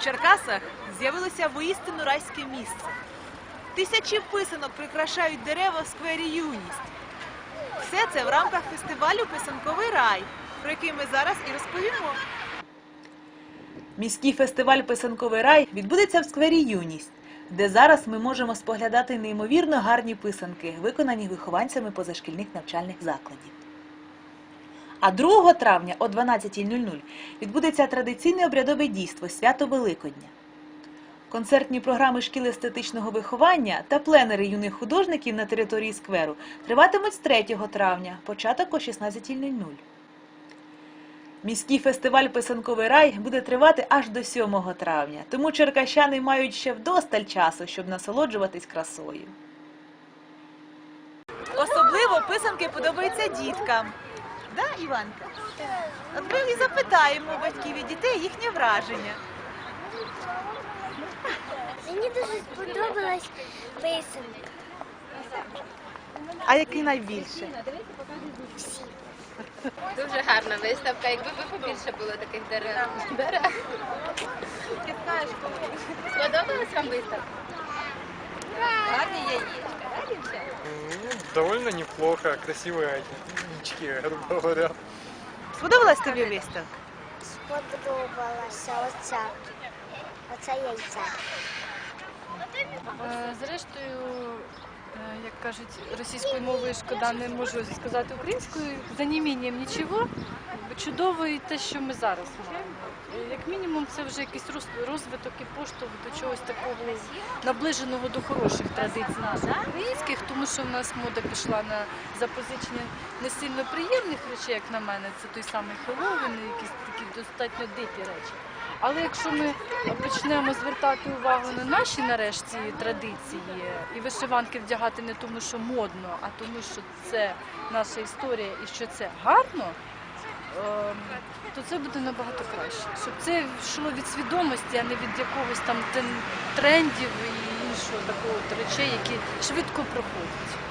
В Черкасах з'явилося воістину райське місце. Тисячі писанок прикрашають дерева в сквері Юність. Все це в рамках фестивалю Писанковий рай, про який ми зараз і розповімо. Міський фестиваль Писанковий рай відбудеться в сквері Юність, де зараз ми можемо споглядати неймовірно гарні писанки, виконані вихованцями позашкільних навчальних закладів. А 2 травня о 12.00 відбудеться традиційне обрядове дійство свято Великодня. Концертні програми шкіл естетичного виховання та пленери юних художників на території скверу триватимуть з 3 травня, початок о 16.00. Міський фестиваль Писанковий рай буде тривати аж до 7 травня, тому черкащани мають ще вдосталь часу, щоб насолоджуватись красою. Особливо писанки подобаються діткам. Да, Іванка? От ми і запитаємо батьків і дітей їхнє враження. Мені дуже сподобалась писанка. А який найбільше? Всі. Дуже гарна виставка. Якби ви побільше було таких дерев. дерев. Сподобалась вам виставка? Гарні? Ну, довольно неплохо, красивые яички, грубо говоря. Сподобалась тобі виставка? Сподобалася оця. Оця яйця. Е, Зрештою, як кажуть, російською мовою шкода не можу сказати українською. За неімінням нічого. Чудово і те, що ми зараз маємо. Е, Як мінімум, це вже якийсь розвиток і поштовх до чогось такого наближеного до хороших традицій наших українських, тому що в нас мода пішла на запозичення не сильно приємних речей, як на мене, це той самий Хеллоуін, якісь такі достатньо дикі речі. Але якщо ми почнемо звертати увагу на наші нарешті традиції і вишиванки вдягати не тому, що модно, а тому, що це наша історія і що це гарно, ем, то це буде набагато краще. Щоб це йшло від свідомості, а не від якогось там трендів і іншого такого речей, які швидко проходять.